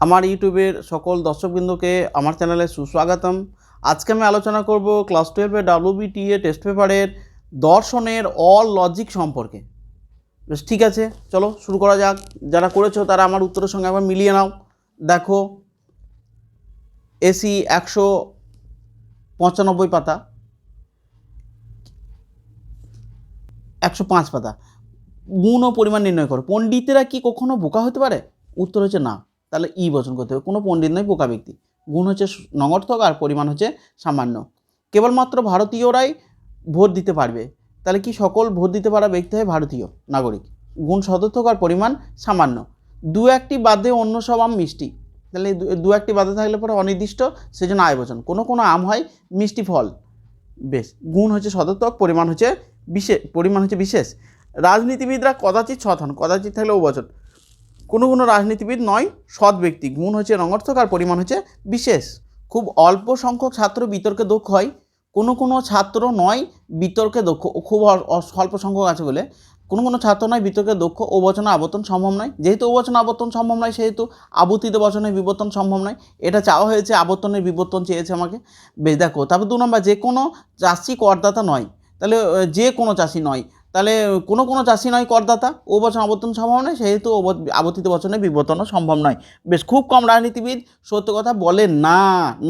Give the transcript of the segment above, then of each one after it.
আমার ইউটিউবের সকল দর্শকবৃন্দকে আমার চ্যানেলে সুস্বাগতম। আজকে আমি আলোচনা করব ক্লাস টুয়েলভের ডাব্লিউবিটিএ টেস্ট পেপারের দর্শনের অল লজিক সম্পর্কে। বেশ, ঠিক আছে, চলো শুরু করা যাক। যারা করেছ তারা আমার উত্তরের সঙ্গে একবার মিলিয়ে নাও। দেখো, এসি একশো পঁচানব্বই পাতা। একশো পাঁচ পাতা। গুণ ও পরিমাণ নির্ণয় করো। পণ্ডিতেরা কি কখনো বোকা হতে পারে? উত্তর হচ্ছে না। তাহলে ই বচন করতে হবে। কোনো পণ্ডিত নয় পোকা ব্যক্তি। গুণ হচ্ছে নগর্থক আর পরিমাণ হচ্ছে সামান্য। কেবলমাত্র ভারতীয়রাই ভোট দিতে পারবে। তাহলে কি সকল ভোট দিতে পারা ব্যক্তি হয় ভারতীয় নাগরিক? গুণ সদর্থক আর পরিমাণ সামান্য। দু একটি বাদে অন্য সব আম মিষ্টি। তাহলে দু- একটি বাদে থাকলে পরে অনির্দিষ্ট সেজন্য আয় বচন। কোনো কোনো আম হয় মিষ্টি ফল। বেশ, গুণ হচ্ছে সদর্থক, পরিমাণ হচ্ছে বিশেষ পরিমাণ হচ্ছে বিশেষ। রাজনীতিবিদরা কদাচিৎ হন, কদাচিৎ থাকলে ও বচন। কোনো কোনো রাজনীতিবিদ নয়, সৎ ব্যক্তি। গুণ হচ্ছে রঙার্থক আর পরিমাণ হচ্ছে বিশেষ। খুব অল্প সংখ্যক ছাত্র বিতর্কে দক্ষ হয়, কোনো কোনো ছাত্র নয়, বিতর্কে দক্ষ। ও খুব অল্প সংখ্যক আছে বলে। কোনো কোনো ছাত্র নয়, বিতর্কে দক্ষ। ও বচনে আবর্তন সম্ভব নয়। যেহেতু ও বচনে আবর্তন সম্ভব নয়, সেহেতু আবর্তিত বচনের বিবর্তন সম্ভব নয়। এটা চাওয়া হয়েছে, আবর্তনের বিবর্তন চেয়েছে আমাকে। বেশ দেখো, তারপর দু নম্বর, যে কোনো চাষি করদাতা নয়। তাহলে যে কোনো চাষি নয়। তাহলে কোনো কোনো চাষি নয় করদাতা। ও বচন আবর্তন সম্ভব নয়, সেহেতু আবর্তিত বচনে বিবর্তনও সম্ভব নয়। বেশ, খুব কম রাজনীতিবিদ সত্য কথা বলে না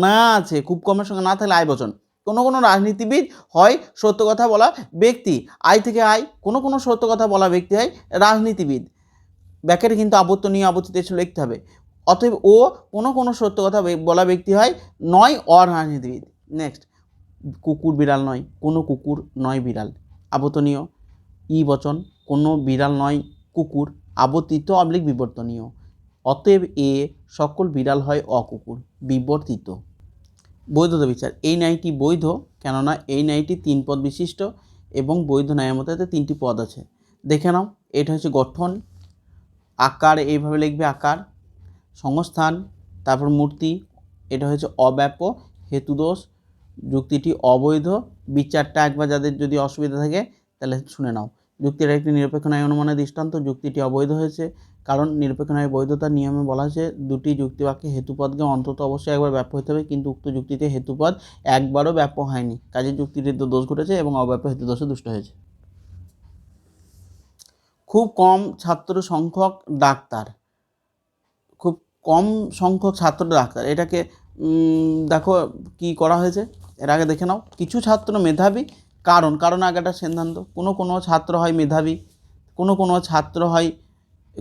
না আছে, খুব কমের সঙ্গে না থাকলে আয় বচন। কোনো কোনো রাজনীতিবিদ হয় সত্য কথা বলা ব্যক্তি, আয় থেকে আয়, কোনো কোনো সত্য কথা বলা ব্যক্তি হয় রাজনীতিবিদ। ব্যাকেটে কিন্তু আবর্তনীয় আবর্তিত এসে লিখতে হবে। অতএব ও কোনো কোনো সত্য কথা বলা ব্যক্তি হয়, নয় অরাজনীতিবিদ নেক্সট, কুকুর বিড়াল নয়, কোনো কুকুর নয় বিড়াল। আবর্তনীয়। ই বচন, কোনো বিড়াল নয়, কুকুর। আবর্তিত অবলিক বিবর্তনীয়। অতএব এ সকল বিড়াল হয় অকুকুর, বিবর্তিত। বৈধতা বিচার। এই ন্যায়টি বৈধ, কেননা এই ন্যায়টি তিন পদ বিশিষ্ট এবং বৈধ ন্যায়ের এতে তিনটি পদ আছে। দেখে নাও, এটা হচ্ছে গঠন। আকার, এইভাবে লিখবে আকার। সংস্থান, তারপর মূর্তি, এটা হচ্ছে অব্যাপ, হেতুদোষ। যুক্তিটি অবৈধ। বিচারটা একবার যাদের যদি অসুবিধা থাকে, তাহলে শুনে নাও। যুক্তির একটি নিরপেক্ষ ন্যায় অনুমানের দৃষ্টান্ত, যুক্তিটি অবৈধ হয়েছে। কারণ নিরপেক্ষ ন্যায় বৈধতার নিয়মে বলা হয়েছে, দুটি যুক্তিবাক্যে হেতুপদকে অন্তত অবশ্যই একবার ব্যাপ্য হতে হবে, কিন্তু উক্ত যুক্তিতে হেতুপদ একবারও ব্যাপ্য হয়নি। কাজে যুক্তিটিতে দোষ ঘটেছে এবং অব্যাপ্য হেতুদোষে দুষ্ট হয়েছে। খুব কম ছাত্র সংখ্যক ডাক্তার। খুব কম সংখ্যক ছাত্র ডাক্তার। এটাকে দেখো কি করা হয়েছে? এর আগে দেখে নাও। কিছু ছাত্র মেধাবী কারণ কারণ আগেটা সিদ্ধান্ত। কোনো কোনো ছাত্র হয় মেধাবী, কোনো কোনো ছাত্র হয়,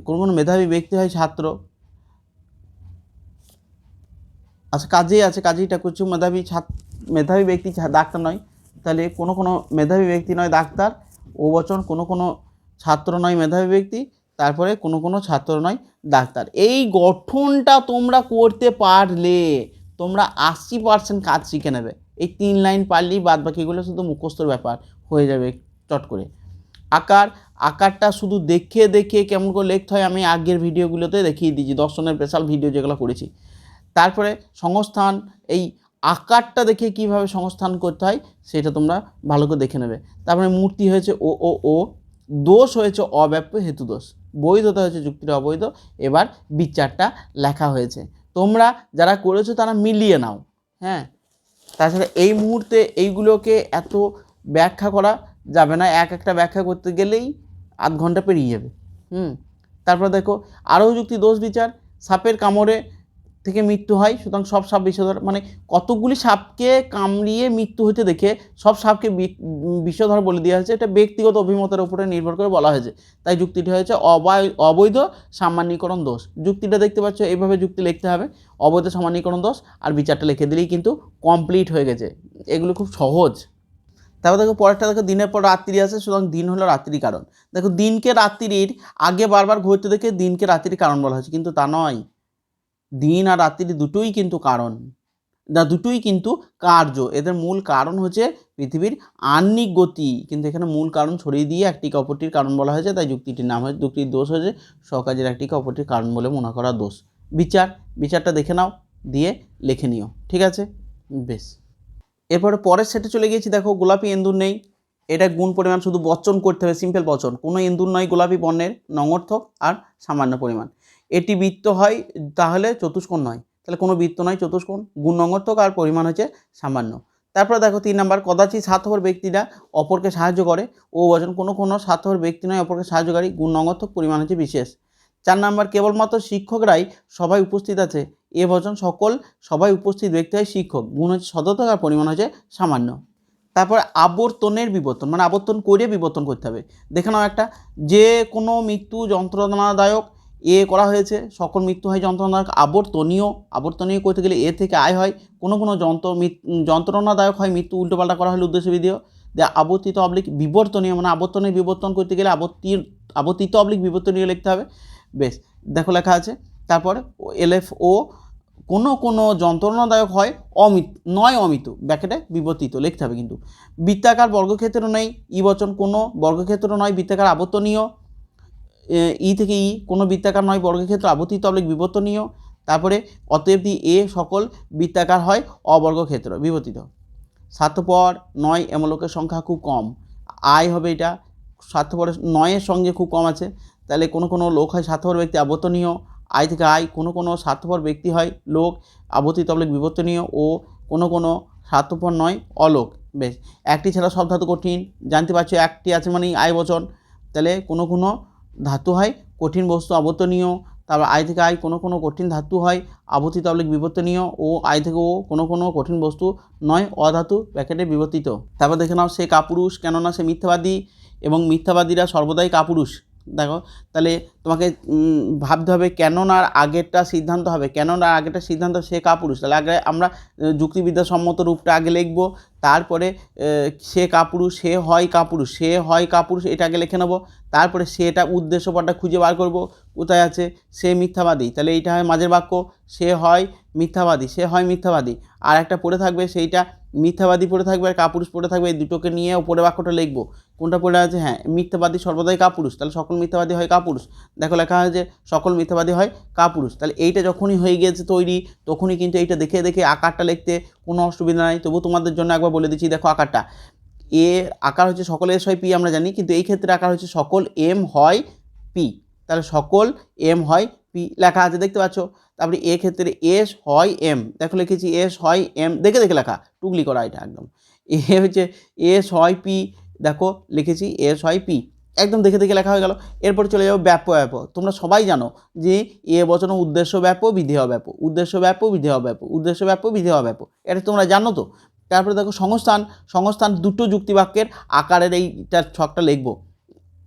কোনো কোনো মেধাবী ব্যক্তি হয় ছাত্র। আচ্ছা কাজেই আছে কাজেইটা কিছু মেধাবী ছাত্র মেধাবী ব্যক্তি ডাক্তার নয়। তাহলে কোনো কোনো মেধাবী ব্যক্তি নয় ডাক্তার। ও বচন কোনো কোনো ছাত্র নয় মেধাবী ব্যক্তি। তারপরে কোনো কোনো ছাত্র নয় ডাক্তার। এই গঠনটা তোমরা করতে পারলে, তোমরা আশি পার্সেন্ট কাজ শিখে নেবে। এই তিন লাইন পারলেই বাদ বাকিগুলো শুধু মুখস্থর ব্যাপার হয়ে যাবে চট করে। আকার, আকারটা শুধু দেখে দেখে কেমন করে লিখতে হয় আমি আগের ভিডিওগুলোতে দেখিয়ে দিয়েছি, দর্শনের স্পেশাল ভিডিও যেগুলো করেছি। তারপরে সংস্থান, এই আকারটা দেখে কীভাবে সংস্থান করতে হয় সেটা তোমরা ভালো করে দেখে নেবে। তারপরে মূর্তি হয়েছে ও ও ও, দোষ হয়েছে অব্যাপ্য হেতু দোষ। বৈধতা হয়েছে যুক্তিটা অবৈধ, এবার বিচারটা লেখা হয়েছে। তোমরা যারা করেছ তারা মিলিয়ে নাও হ্যাঁ? তাছাড়া এই মুহূর্তে এইগুলোকে এত ব্যাখ্যা করা যাবে না, এক একটা ব্যাখ্যা করতে গেলেই আধ ঘণ্টা পেরিয়ে যাবে। হুম, তারপর দেখো, আরও যুক্তি, দোষ বিচার, সাপের কামড়ে থেকে মৃত্যু হয়, সুতরাং সব সাপ বিষধর মানে কতগুলি সাপকে কামড়িয়ে মৃত্যু হতে দেখে সব সাপকে বিষধর বলে দেওয়া হয়েছে। এটা ব্যক্তিগত অভিমতের উপরে নির্ভর করে বলা হয়েছে। তাই যুক্তিটি হয়েছে অবৈধ সামান্যীকরণ দোষ। যুক্তিটা দেখতে পাচ্ছ, এইভাবে যুক্তি লিখতে হবে। অবৈধ সামান্যীকরণ দোষ আর বিচারটা লিখে দিলেই কিন্তু কমপ্লিট হয়ে গেছে। এগুলো খুব সহজ। তারপর দেখো, পরেরটা দেখো, দিনের পর রাত্রি আছে, সুতরাং দিন হলো রাত্রি কারণ। দেখো, দিনকে রাত্রির আগে বারবার ঘুরতে দেখে দিনকে রাত্রির কারণ বলা হয়েছে, কিন্তু তা নয়। দিন আর রাত্রি দুটোই কিন্তু কারণ। না দুটোই কিন্তু কার্য। এদের মূল কারণ হচ্ছে পৃথিবীর আহ্নিক গতি। কিন্তু এখানে মূল কারণ ছড়িয়ে দিয়ে একটিকে অপরটির কারণ বলা হয়েছে, তাই যুক্তিটির নাম হয়েছে, যুক্তির দোষ হয়েছে সকাজের একটিকে অপরটির কারণ বলে মনে করা দোষ। বিচার, বিচারটা দেখে নাও, দিয়ে লিখে নিও, ঠিক আছে? বেশ। এরপরে পরের সেটে চলে গিয়েছি, দেখো, গোলাপি এন্দুর নেই। এটা গুণ পরিমাণ, শুধু বচন করতে হবে, সিম্পল বচন। কোনো এন্দুর নয় গোলাপি বর্ণের নঙর্থক আর সামান্য পরিমাণ। এটি বৃত্ত হয়, তাহলে চতুষ্কোণ নয়। তাহলে কোনো বৃত্ত নয়, চতুষ্কোণ। গুণ নঙ্গর্থক আর পরিমাণ হচ্ছে সামান্য। তারপরে দেখো তিন নাম্বার, কদাচিৎ স্বার্থপর ব্যক্তিরা অপরকে সাহায্য করে। ও বচন কোনো কোনো স্বার্থপর ব্যক্তি নয়, অপরকে সাহায্যকারী গুণ নঙ্গর্থক পরিমাণ হচ্ছে বিশেষ। চার নাম্বার, কেবলমাত্র শিক্ষকরাই সবাই উপস্থিত আছে। এ বচন সকল সবাই উপস্থিত ব্যক্তি হয় শিক্ষক। গুণ হচ্ছে শতক আর পরিমাণ হচ্ছে সামান্য। তারপর আবর্তনের বিবর্তন মানে আবর্তন করে বিবর্তন করতে হবে। দেখে নাও একটা, যে কোনো মৃত্যু যন্ত্রণাদায়ক এ করা হয়েছে, সকল মৃত্যু হয় যন্ত্রণাদায়ক আবর্তনীয় আবর্তনীয় করতে গেলে এ থেকে আয় হয়, কোনো কোনো যন্ত্র যন্ত্রণাদায়ক হয়, মৃত্যু উল্টোপাল্টা করা হলে উদ্দেশ্য বিধিও যে আবর্তিত অবলিক বিবর্তনীয় মানে আবর্তনের বিবর্তন করতে গেলে আবর্তি আবর্তিত অবলিক বিবর্তনীয় লিখতে হবে। বেশ, দেখো লেখা আছে। তারপর এল এফ ও কোনো কোনো যন্ত্রণাদায়ক হয়, অমিত, নয় অমিত, ব্যাকেটে বিবর্তিত, লিখতে হবে কিন্তু। বৃত্তাকার বর্গক্ষেত্র নেই ই বচন কোনো বর্গক্ষেত্র নয়, বৃত্তাকার আবর্তনীয় ই থেকে ই, কোনো বৃত্তাকার নয় বর্গক্ষেত্র আবর্তিত অবলিক বিবর্তনীয়। তারপরে অতএব দি এ সকল বৃত্তাকার হয় অবর্গক্ষেত্র বিবর্তিত। স্বার্থপর নয় এমন লোকের সংখ্যা খুব কম। আয় হবে এটা স্বার্থপরের নয়ের সঙ্গে খুব কম আছে। তাহলে কোনো কোনো লোক হয় স্বার্থপর ব্যক্তি আবর্তনীয়, আয় থেকে আয়, কোনো কোনো স্বার্থপর ব্যক্তি হয় লোক আবর্তিত অবলিক বিবর্তনীয় ও কোনো কোনো স্বার্থপর নয় অলোক বেশ, একটি ছাড়া সব ধাতু কঠিন, জানতে পারছ একটি আছে মানে আয় বচন। তাহলে কোনো কোনো ধাতু হয়, কঠিন বস্তু আবর্তনীয়, তারপর আয় থেকে আয় কোনো কোনো কঠিন ধাতু হয়, আবর্তিত অবলিক বিবর্তনীয় ও আয় থেকে ও কোনো কোনো কঠিন বস্তু নয়, অধাতু প্যাকেটে বিবর্তিত। তারপর দেখে নাও সে কাপুরুষ, কেননা সে মিথ্যাবাদী এবং মিথ্যাবাদীরা সর্বদাই কাপুরুষ। দেখো, তাহলে তোমাকে ভাবতে হবে কেননার আগেরটা সিদ্ধান্ত হবে। কেননার আগেরটা সিদ্ধান্ত সে কাপুরুষ। তাহলে আগে আমরা যুক্তিবিদ্যাসম্মত রূপটা আগে লিখব, তারপরে সে কাপুরুষ, সে হয় কাপুরুষ, সে হয় কাপুরুষ, এটা আগে লিখে নেব, তারপরে সেটা উদ্দেশ্যপটটা খুঁজে বার করব, কোথায় আছে? সে মিথ্যাবাদী। তাহলে এইটা হয় মাঝের বাক্য, সে হয় মিথ্যাবাদী, সে হয় মিথ্যাবাদী। আর একটা পড়ে থাকবে, সেইটা মিথ্যাবাদী পড়ে থাকবে আর কাপুরুষ পড়ে থাকবে, এই দুটোকে নিয়ে ওপরে বাক্যটা লিখব। কোনটা পড়ে আছে? হ্যাঁ মিথ্যাবাদী সর্বদাই কাপুরুষ। তাহলে সকল মিথ্যাবাদী হয় কাপুরুষ। দেখো লেখা হয়েছে সকল মিথ্যাবাদী হয় কাপুরুষ। তাহলে এইটা যখনই হয়ে গিয়েছে তৈরি, তখনই কিন্তু এইটা দেখে দেখে আকারটা লিখতে কোনো অসুবিধা নাই। তবু তোমাদের জন্য একবার বলে দিচ্ছি, দেখো আকারটা। এ আকার হচ্ছে সকল এস হয় পি, আমরা জানি, কিন্তু এই ক্ষেত্রে আকার হচ্ছে সকল এম হয় পি। তাহলে সকল এম হয় পি লেখা আছে, দেখতে পাচ্ছ? তারপরে এ ক্ষেত্রে এস হয় এম দেখো লিখেছি এস হয় এম দেখে দেখে লেখা, টুকলি করা এটা একদম। এ হচ্ছে এস হয় পি দেখো লিখেছি এস হয় পি একদম দেখে দেখে লেখা হয়ে গেল। এরপর চলে যাব ব্যাপ ব্যাপ, তোমরা সবাই জানো যে এ বচন উদ্দেশ্য ব্যাপ, বিধেয় ব্যাপ, উদ্দেশ্য ব্যাপ, বিধেয় ব্যাপ, উদ্দেশ্য ব্যাপ, বিধেয় ব্যাপ, এটা তোমরা জানো তো? তারপরে দেখো সংস্থান সংস্থান দুটো যুক্তিবাক্যের আকারের এইটার ছকটা লিখব,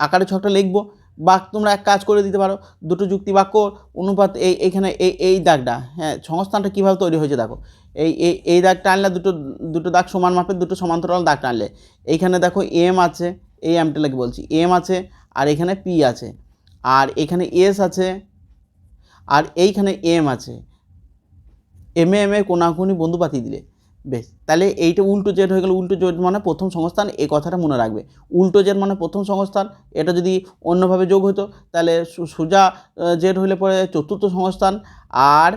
আকারের ছকটা লিখব বা তোমরা এক কাজ করে দিতে পারো। দুটো যুক্তি বাক্য, অনুপাত এই এইখানে এই এই দাগটা হ্যাঁ সংস্থানটা কীভাবে তৈরি হয়েছে দেখো। এই এই এই দাগটা আনলে দুটো দুটো দাগ সমান মাপের, দুটো সমান্তরাল দাগটা আনলে এইখানে দেখো এম আছে, এই এমটা লাগে বলছি। এম আছে, আর এখানে পি আছে। আর এখানে এস আছে, আর এইখানে এম আছে। এম এম এ কোনাকুনি বন্ধু পাতিয়ে দিলে। বেশ, তাহলে এইটা উল্টো জেড হয়ে গেল, উল্টো জেড মানে প্রথম সংস্থান, এই কথাটা মনে রাখবে। উল্টো জেড মানে প্রথম সংস্থান, এটা যদি অন্যভাবে যোগ হতো, তাহলে সোজা জেড হলে পরে চতুর্থ সংস্থান, আর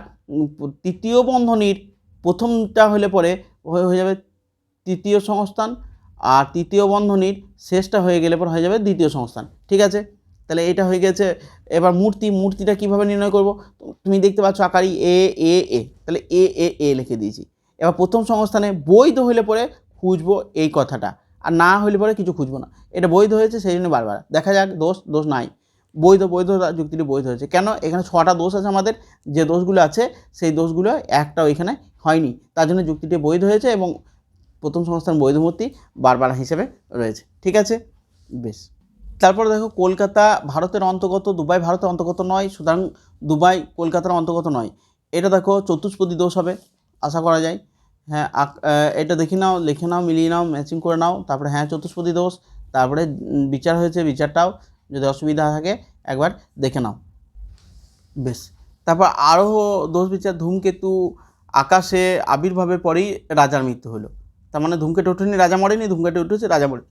তৃতীয় বন্ধনীর প্রথমটা হলে পরে হয়ে যাবে তৃতীয় সংস্থান, আর তৃতীয় বন্ধনীর শেষটা হয়ে গেলে পর হয়ে যাবে দ্বিতীয় সংস্থান, ঠিক আছে? তাহলে এটা হয়ে গেছে, এবার মূর্তি, মূর্তিটা কীভাবে নির্ণয় করব? তুমি দেখতে পাচ্ছ আকারি এ এ এ তাহলে এ এ এ লিখে দিয়েছি। এবার প্রথম সংস্থানে বৈধ হইলে পরে খুঁজবো এই কথাটা। আর না হইলে পরে কিছু খুঁজবো না। এটা বৈধ হয়েছে সেই জন্য বারবার। দেখা যাক, দোষ দোষ নাই। বৈধ বৈধ যুক্তিটি বৈধ হয়েছে। কেন? এখানে ছটা দোষ আছে আমাদের। যে দোষগুলো আছে, সেই দোষগুলো একটাও এখানে হয়নি। তার জন্য যুক্তিটি বৈধ হয়েছে এবং প্রথম সংস্থান বৈধমূর্তি বারবার হিসেবে রয়েছে। ঠিক আছে? বেশ। তারপর দেখো, কলকাতা ভারতের অন্তর্গত, দুবাই ভারতের অন্তর্গত নয়। সুতরাং দুবাই কলকাতার অন্তর্গত নয়। এটা দেখো, চতুষ্পদী দোষ হবে। আশা করা যায়। হ্যাঁ এটা দেখে নাও, লিখে নাও, মিলিয়ে নাও ম্যাচিং করে নাও, তারপরে হ্যাঁ চতুষ্পদী দোষ, তারপরে বিচার হয়েছে, বিচারটাও যদি অসুবিধা থাকে, একবার দেখে নাও। বেশ, তারপর আরও দোষ বিচার, ধূমকেতু, আকাশে আবির্ভাবের পরেই রাজার মৃত্যু হলো। তার মানে ধূমকেতু ওঠেনি, রাজা মরেনি, ধূমকেতু উঠেছে, রাজা মরে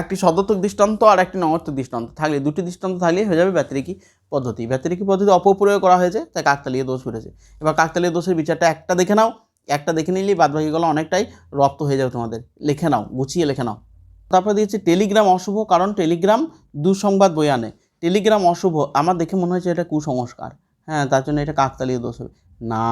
একটি সদর্থক দৃষ্টান্ত আর একটি নগর্থক দৃষ্টান্ত। থাকলে দুটি দৃষ্টান্ত থাকলে হয়ে যাবে ব্যতিরিকী পদ্ধতি। ব্যতিরিকী পদ্ধতি অপপ্রয়োগ করা হয়েছে, তাই কাকতালীয় দোষ ঘটেছে। এবার কাকতালীয় দোষের বিচারটা একটা দেখে নাও, একটা দেখে নিলেই বাদবাকিগুলো অনেকটাই রপ্ত হয়ে যাবে তোমাদের। লিখে নাও, গুছিয়ে লিখে নাও। তারপর দিয়েছে, টেলিগ্রাম অশুভ, কারণ টেলিগ্রাম দুঃসংবাদ বই আনে। টেলিগ্রাম অশুভ, আমার দেখে মনে হয়েছে এটা কুসংস্কার। হ্যাঁ তার জন্য এটা কাকতালীয় দোষ হবে। না,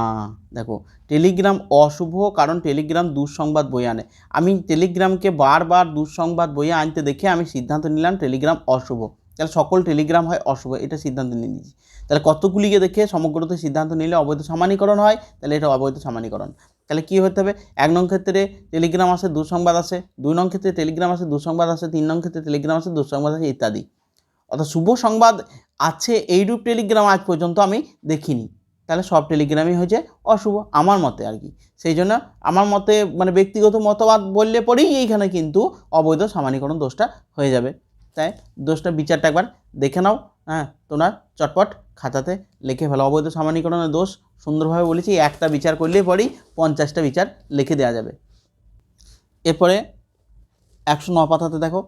দেখো টেলিগ্রাম অশুভ কারণ টেলিগ্রাম দুঃসংবাদ বয়ে আনে। আমি টেলিগ্রামকে বারবার দুঃসংবাদ বয়ে আনতে দেখে আমি সিদ্ধান্ত নিলাম টেলিগ্রাম অশুভ। তাহলে সকল টেলিগ্রাম হয় অশুভ, এটা সিদ্ধান্ত নিয়ে নিয়েছি। তাহলে কতগুলিকে দেখে সমগ্রত সিদ্ধান্ত নিলে অবৈধ সামানীকরণ হয়? তাহলে এটা অবৈধ সামানীকরণ। তাহলে কী হতে হবে? এক নং ক্ষেত্রে টেলিগ্রাম আসে, দুঃসংবাদ আসে। দুই নং ক্ষেত্রে টেলিগ্রাম আসে, দুঃসংবাদ আসে। তিন নং ক্ষেত্রে টেলিগ্রাম আসে, দুঃসংবাদ আসে ইত্যাদি। অর্থাৎ শুভ সংবাদ আছে, এইরূপ টেলিগ্রাম আজ পর্যন্ত আমি দেখিনি। তাহলে সব টেলিগ্রামই হয়েছে অশুভ আমার মতে আর কি। সেই জন্য আমার মতে মানে ব্যক্তিগত মতবাদ বললে পরেই এইখানে কিন্তু অবৈধ সামানীকরণ দোষটা হয়ে যাবে। তাই দোষটা বিচারটা একবার দেখে নাও হ্যাঁ তোমরা চটপট খাতাতে লিখে ফেলো। অবৈধ সামানীকরণের দোষ সুন্দরভাবে বলেছি, একটা বিচার করলেই পরেই পঞ্চাশটা বিচার লিখে দেওয়া যাবে। এরপরে একশো ন পাতাতে দেখো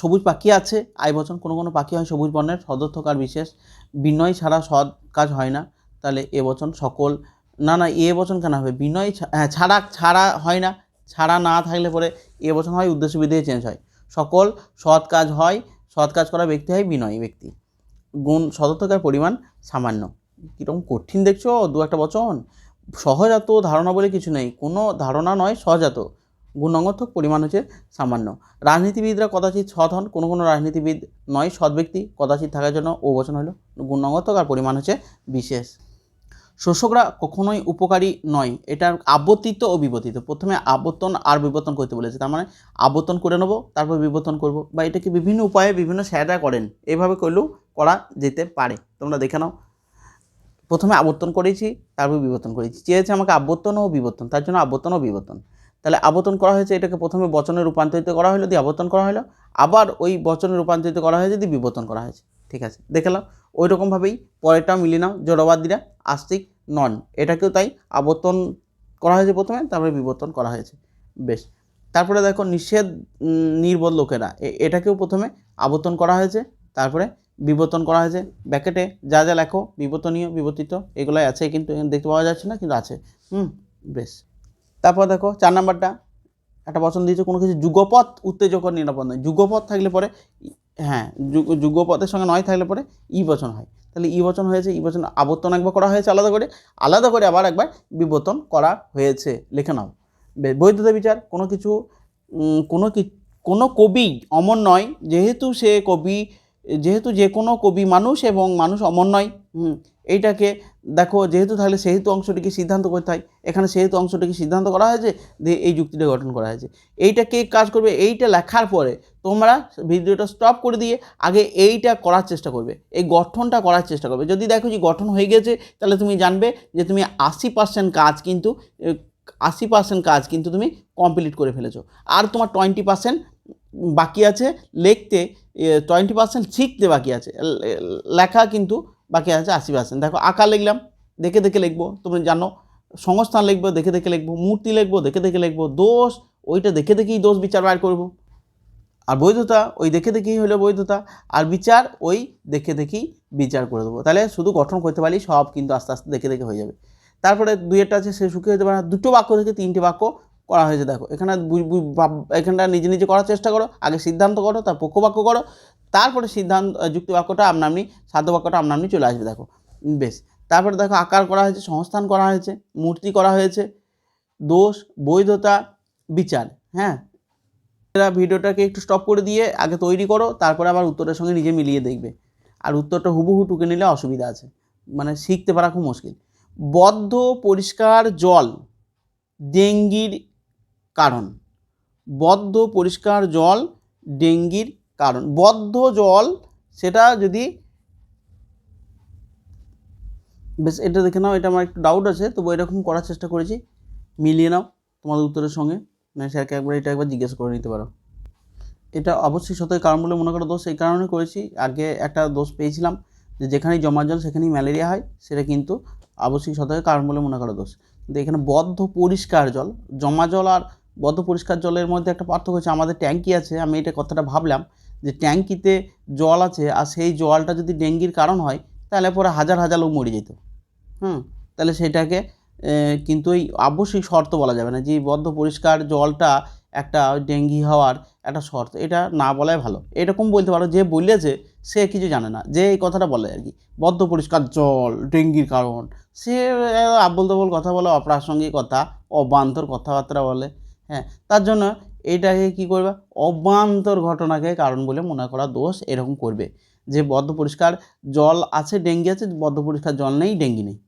সবুজ পাখি আছে, আই বচন, কোনো কোনো পাখি হয় সবুজ বর্ণের, সদর্থক আর বিশেষ বিনয় ছাড়া সৎ কাজ হয় না। তাহলে এ বচন সকল, না না, এ বচন কেন হবে? বিনয় হ্যাঁ ছাড়া ছাড়া হয় না। ছাড়া না থাকলে পরে এ বচন হয় উদ্দেশ্য বিধেয় চেঞ্জ হয়। সকল সৎ কাজ হয়, সৎ কাজ করা ব্যক্তি হয় বিনয়ী ব্যক্তি। গুণ সদর্থকার পরিমাণ সামান্য। কীরকম কঠিন দেখছ, দু একটা বচন। সহজাত ধারণা বলে কিছু নেই। কোনো ধারণা নয়, সহজাত। গুণাঙ্গর্থক পরিমাণ হচ্ছে সামান্য। রাজনীতিবিদরা কদাচিৎ সৎ হন, কোনো কোনো রাজনীতিবিদ নয়, সৎ ব্যক্তি কদাচিৎ থাকার জন্য ও বচন হলো। গুণাঙ্গর্থক আর পরিমাণ হচ্ছে বিশেষ। শোষকরা কখনোই উপকারী নয়। এটা আবর্তিত ও বিবর্তিত। প্রথমে আবর্তন আর বিবর্তন করতে বলেছে। তার মানে আবর্তন করে নেব, তারপর বিবর্তন করব বা এটাকে বিভিন্ন উপায়ে বিভিন্ন স্যাররা করেন। এভাবে করলেও করা যেতে পারে। তোমরা দেখে নাও। প্রথমে আবর্তন করেছি, তারপর বিবর্তন করেছি। চেয়েছে আমাকে আবর্তন ও বিবর্তন, তার জন্য আবর্তন ও বিবর্তন। তাহলে আবর্তন করা হয়েছে, এটাকে প্রথমে বচনে রূপান্তরিত করা হলো, দিয়ে আবর্তন করা হলো। আবার ওই বচনে রূপান্তরিত করা হয়েছে, দিয়ে বিবর্তন করা হয়েছে। ঠিক আছে, দেখে নাও। ওই রকমভাবেই পরেরটাও মিলিয়ে নাও জড়বাদীরা আস্তিক নন। এটাকেও তাই আবর্তন করা হয়েছে প্রথমে, তারপরে বিবর্তন করা হয়েছে। বেশ। তারপরে দেখো নিষেধ নির্বোধ লোকেরা। এটাকেও প্রথমে আবর্তন করা হয়েছে, তারপরে বিবর্তন করা হয়েছে। ব্যাকেটে যা যা লেখো, বিবর্তনীয়, বিবর্তিত, এগুলোই আছে কিন্তু দেখতে পাওয়া যাচ্ছে না, কিন্তু আছে। হুম, বেশ। তারপর দেখো চার নাম্বারটা, একটা পছন্দ দিয়েছে, কোনো কিছু যুগপথ উত্তেজক নিরাপদ নয়। যুগপথ থাকলে পরে হ্যাঁ যুগ, যুগপথের সঙ্গে নয় থাকলে পরে ই বচন হয়। তাহলে ই বচন হয়েছে, ই বচন আবর্তন একবার করা হয়েছে আলাদা করে আলাদা করে আবার একবার বিবর্তন করা হয়েছে। লিখে নাও। বৈধতা বিচার, কোনো কিছু কোনো কি, কোনো কবি অমর নয়, যেহেতু সে কবি, যেহেতু যে কোনো কবি মানুষ এবং মানুষ অমর নয় এইটাকে দেখো, যেহেতু তাহলে সেহেতু অংশটিকে সিদ্ধান্ত করতে হয়। এখানে সেহেতু অংশটিকে সিদ্ধান্ত করা হয়েছে, দিয়ে এই যুক্তিটা গঠন করা হয়েছে। এইটা কে কাজ করবে? এইটা লেখার পরে তোমরা ভিডিওটা স্টপ করে দিয়ে আগে এইটা করার চেষ্টা করবে। এই গঠনটা করার চেষ্টা করবে। যদি দেখো যে গঠন হয়ে গেছে, তাহলে তুমি জানবে যে তুমি আশি পার্সেন্ট কাজ কিন্তু, আশি পার্সেন্ট কাজ কিন্তু তুমি কমপ্লিট করে ফেলেছো। আর তোমার টোয়েন্টি পার্সেন্ট বাকি আছে, লিখতে টোয়েন্টি পার্সেন্ট শিখতে বাকি আছে। লেখা কিন্তু বাকি আছে আশি পার্সেন্ট দেখো আঁকা লিখলাম, দেখে দেখে লিখব। তুমি জানো, সংস্থান লিখব, দেখে দেখে লিখব, মূর্তি লিখব, দেখে দেখে লিখব, দোষ, ওইটা দেখে দেখেই দোষ বিচার বার করব। আর বৈধতা, ওই দেখে দেখেই হলো বৈধতা, আর বিচার, ওই দেখে দেখেই বিচার করে দেবো। তাহলে শুধু গঠন করতে পারলেই সব কিন্তু আস্তে আস্তে দেখে দেখে হয়ে যাবে। তারপরে দুই একটা আছে, সে সুখী হতে পারে। দুটো বাক্য থেকে তিনটে বাক্য করা হয়েছে, দেখো। এখানে এখানটা নিজে নিজে করার চেষ্টা করো, আগে সিদ্ধান্ত করো, তার পক্ষ বাক্য করো তারপরে সিদ্ধান্ত যুক্তি বাক্যটা আমনামনি, সাধ্য বাক্যটা আমনামনি চলে আসবে, দেখো। বেশ। তারপরে দেখো, আকার করা হয়েছে, সংস্থান করা হয়েছে, মূর্তি করা হয়েছে, দোষ, বৈধতা, বিচার হ্যাঁ? এরা ভিডিওটাকে একটু স্টপ করে দিয়ে আগে তৈরি করো, তারপরে আবার উত্তরের সঙ্গে নিজে মিলিয়ে দেখবে। আর উত্তরটা হুবহু টুকে নিলে অসুবিধা আছে। মানে শিখতে পারা খুব মুশকিল। বদ্ধ, পরিষ্কার জল, ডেঙ্গির কারণ। বদ্ধ, পরিষ্কার জল, ডেঙ্গির কারণ বদ্ধ জল, সেটা যদি বেশ, এটা দেখে নাও, এটা আমার একটু ডাউট আছে, তবু এরকম করার চেষ্টা করেছি। মিলিয়ে নাও তোমাদের উত্তরের সঙ্গে মানে স্যারকে একবার এটা একবার জিজ্ঞেস করে নিতে পারো। এটা অবশ্যই সত্যি কারণ বলে মনে করো দোষ এই কারণে করেছি। আগে একটা দোষ পেয়েছিলাম যে যেখানেই জমা জল, সেখানেই ম্যালেরিয়া হয়, সেটা কিন্তু অবশ্যই সত্যি কারণ বলে মনে করো দোষ। কিন্তু এখানে বদ্ধ পরিষ্কার জল, জমা জল আর বদ্ধ পরিষ্কার জলের মধ্যে একটা পার্থক্য হচ্ছে, আমাদের ট্যাঙ্কি আছে, আমি এটা কথাটা ভাবলাম যে ট্যাঙ্কিতে জল আছে আর সেই জলটা যদি ডেঙ্গির কারণ হয় তাহলে পরে হাজার হাজার লোক মরে যেত। হুম? তাহলে সেটাকে কিন্তু এই আবশ্যিক শর্ত বলা যাবে না যে বদ্ধ পরিষ্কার জলটা একটা ডেঙ্গি হওয়ার একটা শর্ত এটা না বলাই ভালো। এরকম বলতে পারো যে বলেছে সে কিছু জানে না যে এই কথাটা বলে আর কি। বদ্ধ পরিষ্কার জল ডেঙ্গির কারণ সে আহ, আবোল তাবোল কথা বলে অপ্রাসঙ্গিক কথা অবান্তর কথাবার্তা বলে হ্যাঁ? তার জন্য এইটাকে কী করবে? অবান্তর ঘটনাকে কারণ বলে মনে করা দোষ এরকম করবে। যে বদ্ধ পরিষ্কার জল আছে, ডেঙ্গি আছে, বদ্ধ পরিষ্কার জল নেই, ডেঙ্গি নেই।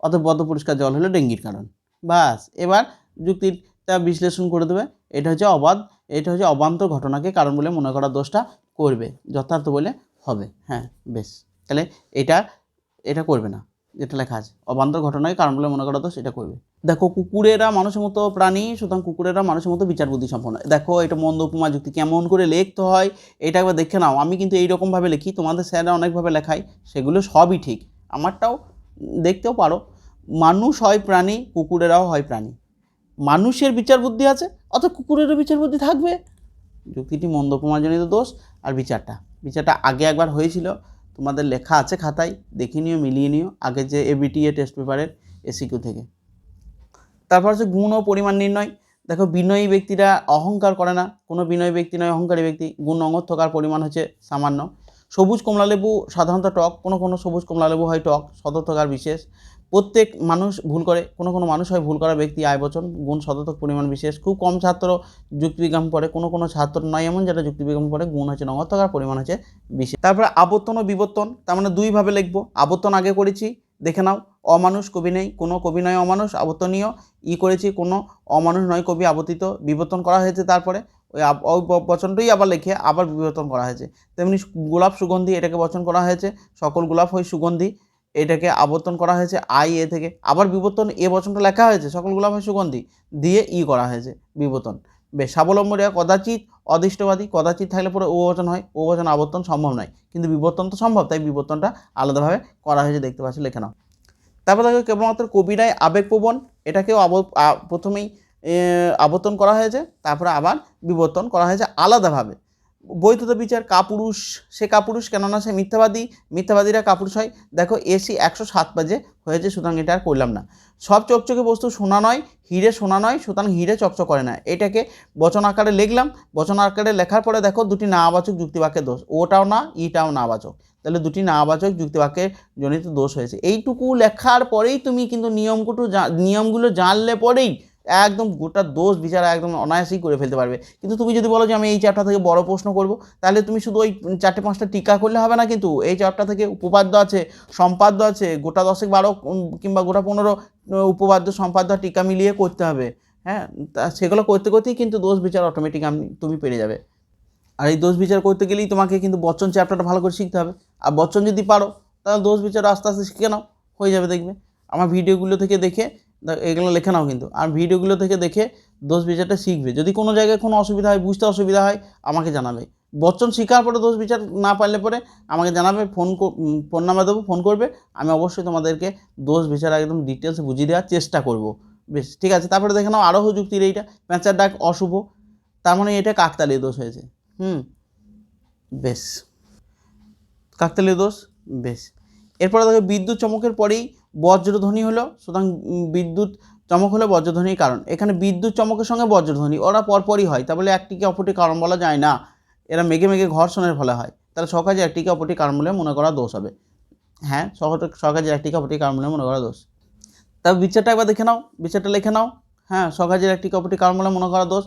অত বদ্ধ পরিষ্কার জল হলো ডেঙ্গির কারণ। বাস এবার যুক্তিটা বিশ্লেষণ করে দেবে। এটা হচ্ছে অবাধ, এটা হচ্ছে অবান্তর ঘটনাকে কারণ বলে মনে করা দোষটা করবে, যথার্থ বলে হবে। হ্যাঁ বেশ। তাহলে এটা এটা করবে না। যেটা লেখা আছে, অবান্তর ঘটনাকে কারণ বলে মনে করা দোষ, এটা করবে। দেখো, কুকুরেরা মানুষের মতো প্রাণী, সুতরাং কুকুরেরা মানুষের মতো বিচার বুদ্ধি সম্পন্ন দেখো, এটা মন্দ উপমা, যুক্তি কেমন করে লিখতে হয়, এটা একবার দেখে নাও। আমি কিন্তু এইরকমভাবে লিখি, তোমাদের স্যাররা অনেকভাবে লেখায়, সেগুলো সবই ঠিক। আমারটাও দেখতেও পারো, মানুষ হয় প্রাণী, কুকুরেরাও হয় প্রাণী। মানুষের বিচার বুদ্ধি আছে অত কুকুরেরও বিচার বুদ্ধি থাকবে। যুক্তিটি মন্দ উপমাজনিত দোষ, আর বিচারটা। বিচারটা আগে একবার হয়েছিল, তোমাদের লেখা আছে খাতায়, দেখে নিও, মিলিয়ে নিও, আগে যে এবিটিএ টেস্ট পেপারের এসিকিউ থেকে। তারপর হচ্ছে গুণ ও পরিমাণ নির্ণয়। দেখো বিনয়ী ব্যক্তিরা অহংকার করে না, কোনো বিনয়ী ব্যক্তি নয়, অহংকারী ব্যক্তি। গুণ অঙ্গত্বক আর পরিমাণ হচ্ছে সামান্য। সবুজ কমলালেবু সাধারণত টক, কোনো কোনো সবুজ কমলালেবু হয় টক, সদর্থক আর বিশেষ। প্রত্যেক মানুষ ভুল করে, কোনো কোনো মানুষ হয় ভুল করা ব্যক্তি আয় বচন, গুণ সদর্থক, পরিমাণ বিশেষ। খুব কম ছাত্র যুক্তিবিজ্ঞান পড়ে, কোনো কোনো ছাত্র নয়, এমন যারা যুক্তিবিজ্ঞান পড়ে, গুণ হচ্ছে আর পরিমাণ হচ্ছে বিশেষ। তারপরে আবর্তন ও বিবর্তন, তার মানে দুইভাবে লিখব। আবর্তন আগে করেছি দেখে নাও। অমানুষ কবি নেই, কোনো কবি নয় অমানুষ, আবর্তনীয়। ই করেছি কোনো অমানুষ নয় কবি আবর্তিত। বিবর্তন করা হয়েছে তারপরে ওই বচনটাই আবার লিখে আবার বিবর্তন করা হয়েছে। তেমনি গোলাপ সুগন্ধি, এটাকে বচন করা হয়েছে। সকল গোলাপ হয় সুগন্ধি, এটাকে আবর্তন করা হয়েছে আই, এ থেকে। আবার বিবর্তন, এ বচনটা লেখা হয়েছে, সকল গোলাপ হয় সুগন্ধি, দিয়ে ই করা হয়েছে বিবর্তন। বেশ স্বাবলম্বীরা কদাচিৎ অদৃষ্টবাদী, কদাচিৎ থাকলে পরে ও বচন হয়, ও বচন আবর্তন সম্ভব নয়। কিন্তু বিবর্তন তো সম্ভব, তাই বিবর্তনটা আলাদাভাবে করা হয়েছে, দেখতে পাচ্ছি, লেখে নাও। তারপর দেখো কেবলমাত্র কবিরায় আবেগপ্রবণ এটাকেও আব প্রথমেই আবর্তন করা হয়েছে, তারপরে আবার বিবর্তন করা হয়েছে আলাদাভাবে। বৈধতা বিচার, কাপুরুষ, সে কাপুরুষ, কেননা সে মিথ্যাবাদী, মিথ্যাবাদীরা কাপুরুষ হয়। দেখো, এসি একশো সাত বাজে হয়েছে, সুতরাং এটা আর করলাম না। সব চকচকে বস্তু সোনা নয়, হিরে সোনা নয়, সুতরাং হিরে চকচক করে না। এটাকে বচন আকারে লিখলাম। বচন আকারে লেখার পরে দেখো, দুটি নাবাচক যুক্তিবাক্যের দোষ। ওটাও না, ইটাও নাবাচক। তাহলে দুটি নাবাচক যুক্তিবাক্যের জনিত দোষ হয়েছে। এইটুকু লেখার পরেই তুমি কিন্তু নিয়মগুলো জা- নিয়মগুলো জানলে পরেই একদম গোটা দোষ বিচার একদম অনায়াসেই করে ফেলতে পারবে। কিন্তু তুমি যদি বলো যে আমি এই চ্যাপ্টার থেকে বড় প্রশ্ন করব, তাহলে তুমি শুধু ওই চারটে পাঁচটা টিকা করলে হবে না কিন্তু এই চ্যাপ্টার থেকে উপপাদ্য আছে, সম্পাদ্য আছে, গোটা দশেক বারো কিংবা গোটা পনেরো উপপাদ্য, সম্পাদ্য টিকা মিলিয়ে করতে হবে। হ্যাঁ তা সেগুলো করতে করতেই কিন্তু দোষ বিচার অটোমেটিক আমি, তুমি পেরে যাবে। আর এই দোষ বিচার করতে গেলেই তোমাকে কিন্তু বচ্চন চ্যাপ্টারটা ভালো করে শিখতে হবে। আর বচ্চন যদি পারো, তাহলে দোষ বিচার আস্তে আস্তে শিখে নাও, হয়ে যাবে দেখবে। আমার ভিডিওগুলো থেকে দেখে এগুলো লেখে নাও কিন্তু। আর ভিডিওগুলো থেকে দেখে দোষ বিচারটা শিখবে। যদি কোনো জায়গায় কোনো অসুবিধা হয়, বুঝতে অসুবিধা হয়, আমাকে জানাবে। বচ্চন শেখার পরে দোষ বিচার না পারলে পরে আমাকে জানাবে, ফোন ফোন নাম্বার দেবো, ফোন করবে। আমি অবশ্যই তোমাদেরকে দোষ বিচার একদম ডিটেলসে বুঝিয়ে দেওয়ার চেষ্টা করব। বেশ, ঠিক আছে। তারপরে দেখে নাও আরোহ যুক্তির এইটা। প্যাঁচার ডাক অশুভ। তার মানে এটা কাকতালীয় দোষ হয়েছে। হুম। বেশ। কাকতালীয় দোষ? বেশ। এরপরে দেখো বিদ্যুৎ চমকের পরেই বজ্রধ্বনি হলো, সুতরাং বিদ্যুৎ চমক হলো বজ্রধ্বনির কারণ। এখানে বিদ্যুৎ চমকের সঙ্গে বজ্রধ্বনি, ওরা পরপরই হয় তা বলে একটিকে অপরটি কারণ বলা যায় না। এরা মেঘে মেঘে ঘর্ষণের ফলে হয়। তাহলে সকাজে একটিকে অপরটি কারণ বলে মনে করা দোষ হবে। হ্যাঁ সকাজে একটিকে অপরটি কারণ বলে মনে করা দোষ। তবে বিচারটা একবার দেখে নাও, বিচারটা লিখে নাও। হ্যাঁ সকাজের একটি কপটি কারণ বলে মনে করা দোষ।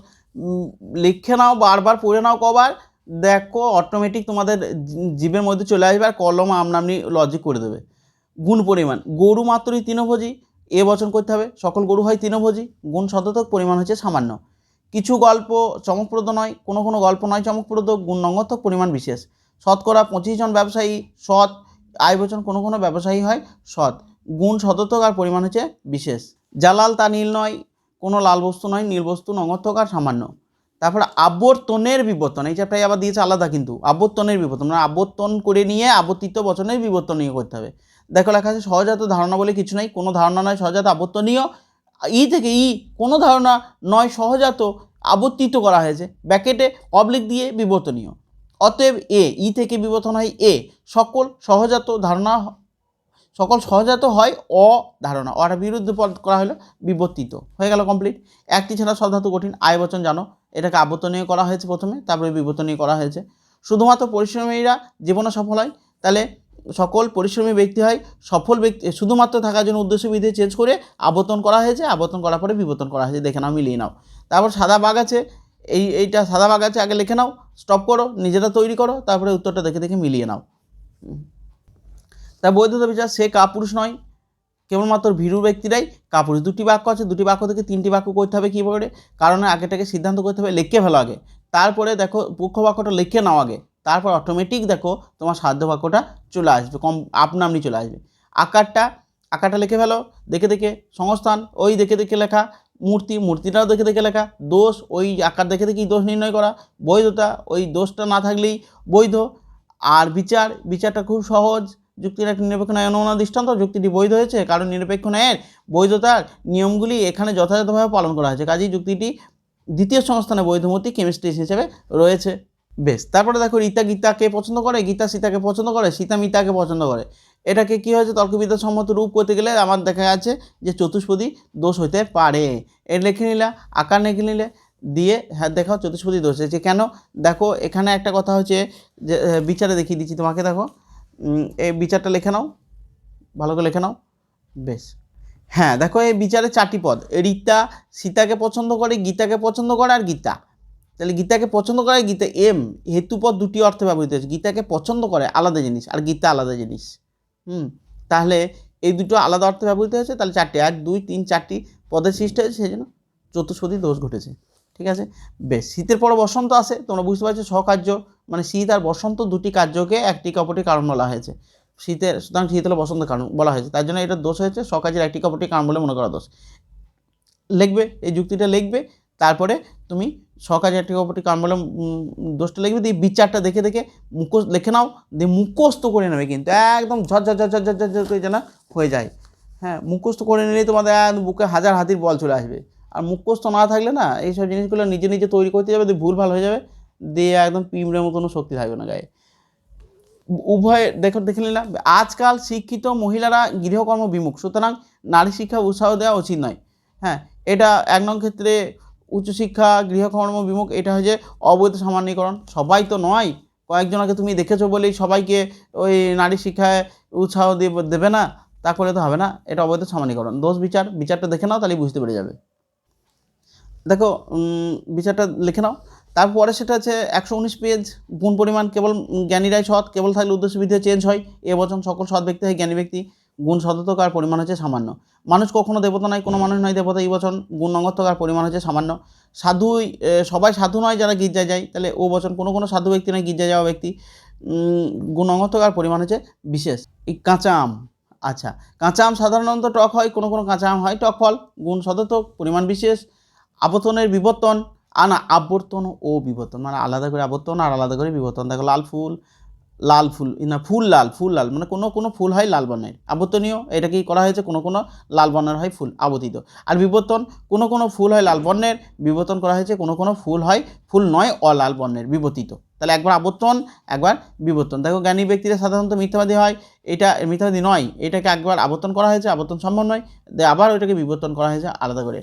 লিখে নাও বারবার, পড়ে নাও কবার। দেখো অটোমেটিক তোমাদের জীবের মধ্যে চলে আসবে আর কলম আমনামনি লজিক করে দেবে। গুণ পরিমাণ। গরু মাত্রই তৃণভোজী, এ বচন করতে হবে। সকল গরু হয় তৃণভোজী, গুণ শতক পরিমাণ হচ্ছে সামান্য। কিছু গল্প চমকপ্রদ নয়, কোনো কোনো গল্প নয় চমকপ্রদ, গুণ নঙ্গতক পরিমাণ বিশেষ। শতকরা পঁচিশ জন ব্যবসায়ী, সৎ। আয় বচন কোনো কোনো ব্যবসায়ী হয় সৎ। গুণ শতক আর পরিমাণ হচ্ছে বিশেষ। জালাল তা নীল নয়, কোনো লাল বস্তু নয়, নীল বস্তু নগত্বক আর সামান্য। তারপরে আবর্তনের বিবর্তন, এই চ্যাপ্টারে আবার দিয়েছে আলাদা কিন্তু। আবর্তনের বিবর্তন মানে আবর্তন করে নিয়ে আবর্তিত বচনের বিবর্তন নিয়ে করতে হবে। দেখো লেখা আছে, সহজাত ধারণা বলে কিছু নাই, কোনো ধারণা নয় সহজাত আবর্তনীয়। ই থেকে ই, কোনো ধারণা নয় সহজাত আবর্তিত করা হয়েছে। ব্যাকেটে অবলিক দিয়ে বিবর্তনীয়। অতএব এ ই থেকে বিবর্তন হয় এ সকল সহজাত ধারণা, সকল সহজাত হয় অ ধারণা অটা বিরুদ্ধ পদ করা হলো বিবর্তিত। হয়ে গেল কমপ্লিট একটি ছাড়া সব ধাতু কঠিন। আয় বচন জানো। এটাকে আবর্তনীয় করা হয়েছে প্রথমে, তারপরে বিবর্তনীয় করা হয়েছে। শুধুমাত্র পরিশ্রমীরা জীবনে সফল হয়। তাহলে সকল পরিশ্রমী ব্যক্তি হয়, সফল ব্যক্তি, শুধুমাত্র থাকার জন্য উদ্দেশ্য বিধি চেঞ্জ করে আবর্তন করা হয়েছে, আবর্তন করার পরে বিবর্তন করা হয়েছে। দেখে নাও, মিলিয়ে নাও। তারপর সাদা বাঘ আছে, এই, এইটা সাদা বাঘ আছে, আগে লিখে নাও স্টপ করো নিজেরা তৈরি করো, তারপরে উত্তরটা দেখে দেখে মিলিয়ে নাও। তা বৈধতা বিচার সে কাপুরুষ নয়, কেবলমাত্র ভীরু ব্যক্তিরাই কাপুরুষ। দুটি বাক্য আছে, দুটি বাক্য থেকে তিনটি বাক্য করতে হবে কীভাবে কারণে আগেটাকে সিদ্ধান্ত করতে হবে, লিখে ফেলো আগে। তারপরে দেখো, পক্ষ বাক্যটা লিখে নাও আগে। তারপর অটোমেটিক দেখো তোমার সাধ্য বাক্যটা চলে আসবে, কম আপনামনি চলে আসবে। আকারটা আকারটা লিখে ফেলো, দেখে দেখে, সংস্থান, ওই দেখে দেখে লেখা, মূর্তি, মূর্তিটাও দেখে দেখে লেখা, দোষ, ওই আকার দেখে দেখেই দোষ নির্ণয় করা, বৈধতা, ওই দোষটা না থাকলেই বৈধ। আর বিচার, বিচারটা খুব সহজ, যুক্তির একটা নিরপেক্ষ ন্যায় অনুমান দৃষ্টান্ত, যুক্তিটি বৈধ হয়েছে, কারণ নিরপেক্ষ ন্যায়ের বৈধতার নিয়মগুলি এখানে যথাযথভাবে পালন করা হয়েছে। কাজেই যুক্তিটি দ্বিতীয় সংস্থানে বৈধমতি কেমিস্ট্রি হিসেবে রয়েছে। বেশ, তারপরে দেখো রীতা গীতাকে পছন্দ করে, গীতা সীতাকে পছন্দ করে, সীতা মিতাকে পছন্দ করে। এটাকে কী হয়েছে? তর্কবিদ্যা সম্মত রূপ করতে গেলে আমার দেখা যাচ্ছে যে চতুষ্পদী দোষ হইতে পারে। এর লিখে নিলে, আকার লিখে নিলে দিয়ে হ্যাঁ দেখাও চতুষ্পদী দোষ হয়েছে। কেন? দেখো, এখানে একটা কথা হচ্ছে যে বিচারে দেখিয়ে দিচ্ছি তোমাকে, দেখো। এই বিচারটা লেখে নাও, ভালো করে লেখে নাও। বেশ। হ্যাঁ দেখো এই বিচারে চারটি পদ, রীতা সীতাকে পছন্দ করে, গীতাকে পছন্দ করে, আর গীতা। তাহলে গীতাকে পছন্দ করে গীতা এম, হেতুপদ দুটি অর্থে ব্যবহৃত হয়েছে। গীতাকে পছন্দ করে আলাদা জিনিস, আর গীতা আলাদা জিনিস। হুম, তাহলে এই দুটো আলাদা অর্থে ব্যবহৃত হয়েছে, তাহলে চারটে এক দুই, তিন, চারটি পদের সৃষ্টি হয়েছে, সেই জন্য চতুষ্পদী দোষ ঘটেছে। ঠিক আছে? বেশ, শীতের পরে বসন্ত আসে, তোমরা বুঝতে পারছ সকার্য মানে শীত আর বসন্ত দুটি কার্যকে একটি অপরটির কারণ বলা হয়েছে। শীতের, সুতরাং শীত হলো বসন্তের কারণ বলা হয়েছে, তার জন্য এটা দোষ হয়েছে সকাজের একটি অপরটির কারণ বলে মনে করা দোষ। লিখবে, এই যুক্তিটা লিখবে, তারপরে তুমি সকাজের একটি অপরটির কারণ দোষটা লিখবে, দিয়ে বিচারটা দেখে দেখে মুখোশ লিখে নাও, দিয়ে মুখস্থ করে নেবে কিন্তু, একদম ঝর ঝর ঝর ঝর করে যেন হয়ে যায়। হ্যাঁ মুখস্থ করে নিলেই তোমাদের বুকে হাজার হাতির বল চলে আসবে। আর মুখস্থ না থাকলে না, এইসব জিনিসগুলো নিজে নিজে তৈরি করতে যাবে, দিয়ে ভুল ভালো হয়ে যাবে, দিয়ে একদম পিঁমড়ের মতনও শক্তি থাকবে না গায়ে। উভয় দেখো, দেখে নিলাম, আজকাল শিক্ষিত মহিলারা গৃহকর্ম বিমুখ, সুতরাং নারী শিক্ষা উৎসাহ দেওয়া উচিত নয়। হ্যাঁ এটা এক নং ক্ষেত্রে উচ্চশিক্ষা, গৃহকর্ম, বিমুখ, এটা হচ্ছে অবৈধ সামান্যীকরণ। সবাই তো নয়, কয়েকজনকে তুমি দেখেছ বলেই সবাইকে ওই নারী শিক্ষায় উৎসাহ দিয়ে দেবে না তা করে তো হবে না, এটা অবৈধ সামান্যীকরণ। দোষ বিচার, বিচারটা দেখে নাও, তাহলেই বুঝতে পেরে যাবে। দেখো বিচারটা লিখে নাও। তারপরে সেটা হচ্ছে একশো উনিশ পেজ, গুণ পরিমাণ, কেবল জ্ঞানীরাই সৎ, কেবল থাকলে উদ্দেশ্য বিধি চেঞ্জ হয়। এ বচন সকল সৎ ব্যক্তি হয়, জ্ঞানী ব্যক্তি। গুণ সততক আর পরিমাণ হচ্ছে সামান্য। মানুষ কখনো দেবতা নয় কোনো মানুষ নয় দেবতা, এই বচন গুণ অঙ্গত্বক আর পরিমাণ হচ্ছে সামান্য। সাধু সবাই সাধু নয় যারা গির্জায় যায়, তাহলে ও বচন কোনো কোনো সাধু ব্যক্তি নয়, গির্জায় যাওয়া ব্যক্তি। গুণ অঙ্গত্বক আর পরিমাণ হচ্ছে বিশেষ। এই কাঁচা আম আচ্ছা। কাঁচা আম সাধারণত টক হয়, কোনো কোনো কাঁচা আম হয়, টক ফল, গুণ সততক, পরিমাণ বিশেষ। আবর্তনের বিবর্তন আর না, আবর্তন ও বিবর্তন মানে আলাদা করে আবর্তন আর আলাদা করে বিবর্তন। দেখো লাল ফুল লাল ফুল না ফুল লাল ফুল লাল মানে কোনো কোনো ফুল হয় লাল বর্ণের। আবর্তনীয় এটা কি করা হয়েছে, কোনো কোনো লাল বর্ণের হয় ফুল, আবর্তিত। আর বিবর্তন, কোনো কোনো ফুল হয় লাল বর্ণের, বিবর্তন করা হয়েছে, কোনো কোনো ফুল হয় ফুল নয়, অলাল বর্ণের, বিবর্তিত। তাহলে একবার আবর্তন, একবার বিবর্তন। দেখো, জ্ঞানী ব্যক্তিরা সাধারণত মিথ্যাবাদী হয়, এটা মিথ্যাবাদী নয়, এটাকে একবার আবর্তন করা হয়েছে, আবর্তন সম্ভব নয় আবার ওইটাকে বিবর্তন করা হয়েছে, আলাদা করে।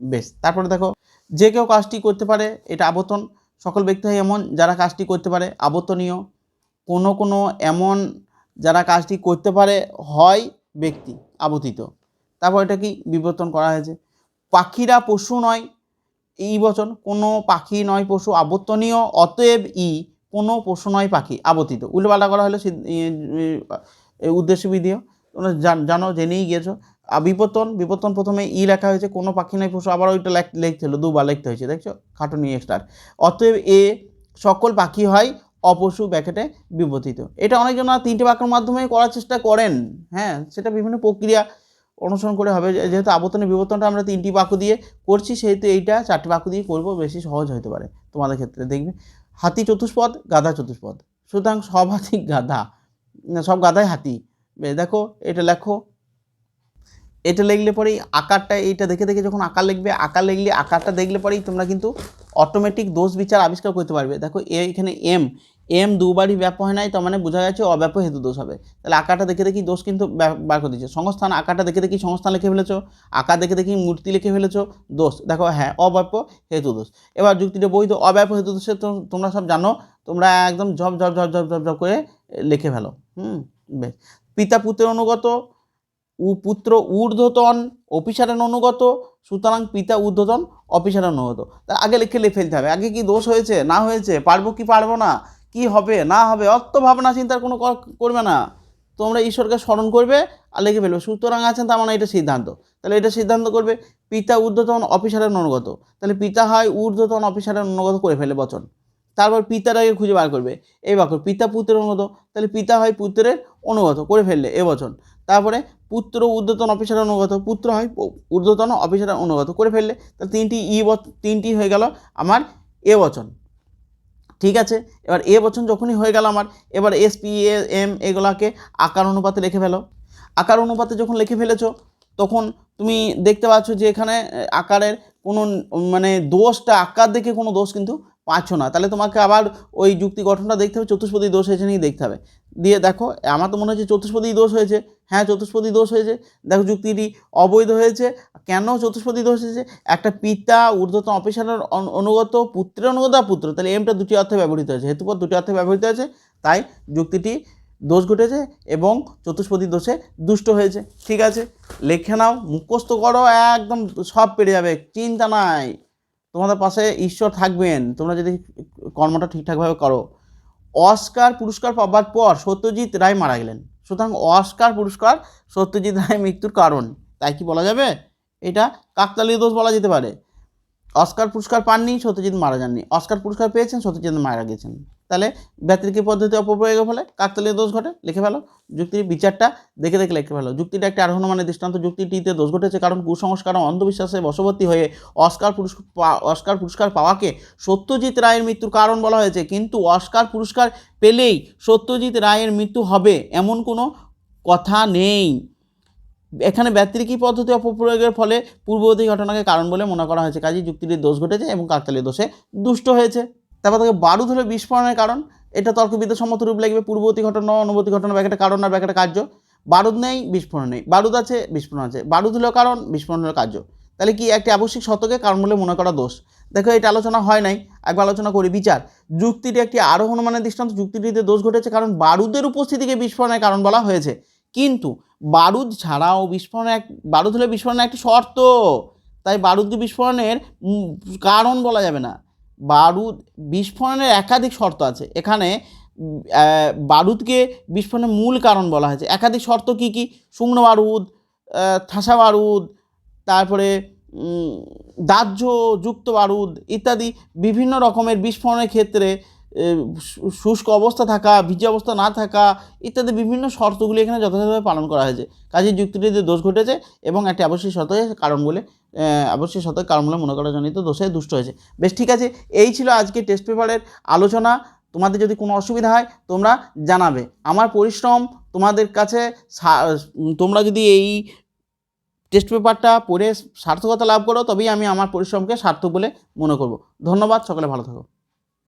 বেশ, তারপরে দেখো, যে কেউ কাজটি করতে পারে, এটা আবর্তন, সকল ব্যক্তি হয় এমন, যারা কাজটি করতে পারে, আবর্তনীয় কোনো কোনো এমন যারা কাজটি করতে পারে হয় ব্যক্তি আবর্তিত। তারপর এটা কি বিবর্তন করা হয়েছে? পাখিরা পশু নয় এই বচন। কোনো পাখি নয় পশু আবর্তনীয়, অতএব ই কোনো পশু নয় পাখি আবর্তিত। উল্টোপাল্টা করা হলো উদ্দেশ্য বিধিও। তোমরা জান- জানো, জেনেই গিয়েছো। আর বিবর্তন বিবর্তন প্রথমে ই লেখা হয়েছে, কোনো পাখি নয় পশু। আবার ওইটা লেখ- লিখতে হলো, দুবার লিখতে হয়েছে, দেখছ? খাটুনি এক্সট্রার অতএব এ সকল পাখি হয় অপশু ব্যাকেটে বিবর্তিত। এটা অনেকজন তিনটে বাক্যের মাধ্যমে করার চেষ্টা করেন। হ্যাঁ সেটা বিভিন্ন প্রক্রিয়া অনুসরণ করে হবে। যেহেতু আবর্তনের বিবর্তনটা আমরা তিনটি বাক্য দিয়ে করছি, সেহেতু এইটা চারটি বাক্য দিয়ে করব, বেশি সহজ হতে পারে তোমাদের ক্ষেত্রে। দেখবে, হাতি চতুষ্পদ, গাধা চতুষ্পদ। সুতরাং সব হাতি গাধা। সব গাধাই হাতি। দেখো, এটা লেখো। এটা লিখলে পরেই আকারটা এইটা দেখে দেখে যখন আকার লিখবে, আকার লিখলে আকারটা দেখলে পরেই তোমরা কিন্তু অটোমেটিক দোষ বিচার আবিষ্কার করতে পারবে। দেখো এখানে এম এম দুবারই ব্যাপ হয় নাই, তার মানে বোঝা যাচ্ছে অব্যাপ হেতু দোষ হবে। তাহলে আকারটা দেখে দেখি দোষ কিন্তু বার করে দিচ্ছে। সংস্থান আকারটা দেখে দেখি সংস্থান লিখে ফেলেছো আকার দেখে দেখি মূর্তি লিখে ফেলেছো, দোষ। দেখো হ্যাঁ অব্যাপ হেতু দোষ। এবার যুক্তিটা বৈধ অব্যাপ হেতু দোষে তোমরা সব জানো, তোমরা একদম ঝপ ঝপ ঝপ ঝপ ঝপ ঝপ করে লিখে ফেলো। হুম, বেশ। পিতা পুত্রের অনুগত, উ পুত্র ঊর্ধ্বতন, অফিসারের অনুগত, সুতরাং পিতা ঊর্ধ্বতন, অফিসারের অনুগত। তা আগে লিখে লিখে ফেলতে হবে। আগে কি দোষ হয়েছে? না হয়েছে? পারব কি পারব না? কি হবে, না হবে অত ভাবনা চিন্তার কোনো করবে না। তোমরা ঈশ্বরকে স্মরণ করবে আর লিখে ফেলবে। সুতরাং আছেন তার মানে এটা সিদ্ধান্ত। তাহলে এটা সিদ্ধান্ত করবে, পিতা ঊর্ধ্বতন অফিসারের অনুগত তাহলে পিতা হয় ঊর্ধ্বতন অফিসারের অনুগত করে ফেলে বচন। তারপর আগে খুঁজে বার করবে। এই বাক্য, পিতা পুত্রের অনুগত তাহলে পিতা হয় পুত্রের অনুগত করে ফেললে এ বচন। তারপরে পুত্র ঊর্ধ্বতন অফিসারের অনুগত পুত্র হয় ঊর্ধ্বতন অফিসারের অনুগত করে ফেললে। তাহলে তিনটি ই তিনটি হয়ে গেল আমার এ বচন। ঠিক আছে? এবার এ বচন যখনই হয়ে গেল আমার, এবার এস পি এ এম এগুলাকে আকার অনুপাতে লিখে ফেলো। আকার অনুপাতে যখন লিখে ফেলেছো, তখন তুমি দেখতে পাচ্ছ যে এখানে আকারের কোনো মানে দোষটা, আকার দেখে কোনো দোষ কিন্তু পাচ্ছ না। তাহলে তোমাকে আবার ওই যুক্তি গঠনটা দেখতে হবে, চতুষ্পদী দোষ হয়েছে নাকি দেখতে হবে। দিয়ে দেখো, আমার তো মনে হচ্ছে চতুষ্পদী দোষ হয়েছে। হ্যাঁ চতুষ্পদী দোষ হয়েছে। দেখো যুক্তিটি অবৈধ হয়েছে। কেন চতুষ্পদী দোষ হয়েছে? একটা পিতা, ঊর্ধ্বতন অফিসারের অনুগত, পুত্রের অনুগত পুত্র। তাহলে এমটা দুটি অর্থে ব্যবহৃত হয়েছে। হেতুপদ দুটি অর্থে ব্যবহৃত হয়েছে। তাই যুক্তিটি দোষ ঘটেছে এবং চতুষ্পদী দোষে দুষ্ট হয়েছে। ঠিক আছে? লেখে নাও, মুখস্থ করো, একদম সব পেরে যাবে। চিন্তা নাই। তোমাদের পাশে ঈশ্বর থাকবেন। তোমরা যদি কর্মটা ঠিকঠাকভাবে করো। অস্কার পুরস্কার পাবার পর সত্যজিৎ রায় মারা গেলেন। সুতরাং অস্কার পুরস্কার সত্যজিৎ রায় মৃত্যুর কারণ। তাই কি বলা যাবে? এটা কাকতালীয় দোষ বলা যেতে পারে। অস্কার পুরস্কার পাননি, সত্যজিৎ মারা যাননি। অস্কার পুরস্কার পেয়েছেন, সত্যজিৎ মারা গেছেন। তাহলে ব্যতিরিকী পদ্ধতি অপপ্রয়োগের ফলে কাকতালীয় দোষ ঘটে? লিখে ফেলো। যুক্তির বিচারটা দেখে দেখে লিখে ফেলো। যুক্তিটা একটা আরোহণ মানে দৃষ্টান্ত যুক্তিটিতে দোষ ঘটেছে কারণ কুসংস্কার অন্ধবিশ্বাসে বশবর্তী হয়ে অস্কার পুরস্কার অস্কার পুরস্কার পাওয়াকে সত্যজিৎ রায়ের মৃত্যুর কারণ বলা হয়েছে। কিন্তু অস্কার পুরস্কার পেলেই সত্যজিৎ রায়ের মৃত্যু হবে এমন কোনো কথা নেই। এখানে ব্যতিরিকী পদ্ধতি অপপ্রয়োগের ফলে পূর্ববর্তী ঘটনাকে কারণ বলে মনে করা হয়েছে। কাজে যুক্তিটির দোষ ঘটেছে এবং কাকতালীয় দোষে দুষ্ট হয়েছে। তারপর থেকে বারুদ হলো বিস্ফোরণের কারণ, এটা তর্কবিদ্যা সম্মত রূপ লাগবে, পূর্ববর্তী ঘটনা, অনুবর্তী ঘটনা ব্যাকেটে কারণ, আর ব্যাকেটে কার্য। বারুদ নেই, বিস্ফোরণ নেই। বারুদ আছে, বিস্ফোরণ আছে। বারুদ হলো কারণ, বিস্ফোরণ হলো কার্য। তাহলে কি একটি আবশ্যিক শতকে কারণ বলে মনে করা দোষ? দেখো, এটা আলোচনা হয় নাই, একবার আলোচনা করি। বিচার। যুক্তিটি একটি আরোহণ মানে দৃষ্টান্ত, যুক্তিটিতে দোষ ঘটেছে কারণ বারুদের উপস্থিতিকে বিস্ফোরণের কারণ বলা হয়েছে। কিন্তু বারুদ ছাড়াও বিস্ফোরণ এক, বারুদ হলে বিস্ফোরণের একটি শর্ত। তাই বারুদকে বিস্ফোরণের কারণ বলা যাবে না। বারুদ বিস্ফোরণের একাধিক শর্ত আছে। এখানে বারুদকে বিস্ফোরণের মূল কারণ বলা হয়েছে। একাধিক শর্ত কি কি? শুকনো বারুদ ঠাসা বারুদ, তারপরে দাহ্য যুক্ত বারুদ ইত্যাদি বিভিন্ন রকমের বিস্ফোরণের ক্ষেত্রে শুষ্ক অবস্থা থাকা, ভিজে অবস্থা না থাকা ইত্যাদি বিভিন্ন শর্তগুলি এখানে যথাযথভাবে পালন করা হয়েছে। কাজে যুক্তিটিতে দোষ ঘটেছে এবং একটি আবশ্যিক শর্তে কারণ বলে আবশ্যিক শর্তের কারণ বলে মনে করা জনিত দোষে দুষ্ট হয়েছে। বেশ, ঠিক আছে, এই ছিল আজকে টেস্ট পেপারের আলোচনা। তোমাদের যদি কোনো অসুবিধা হয়, তোমরা জানাবে। আমার পরিশ্রম তোমাদের কাছে তোমরা যদি এই টেস্ট পেপারটা পড়ে সার্থকতা লাভ করো, তবেই আমি আমার পরিশ্রমকে সার্থক বলে মনে করব। ধন্যবাদ, সকলে ভালো থাকো।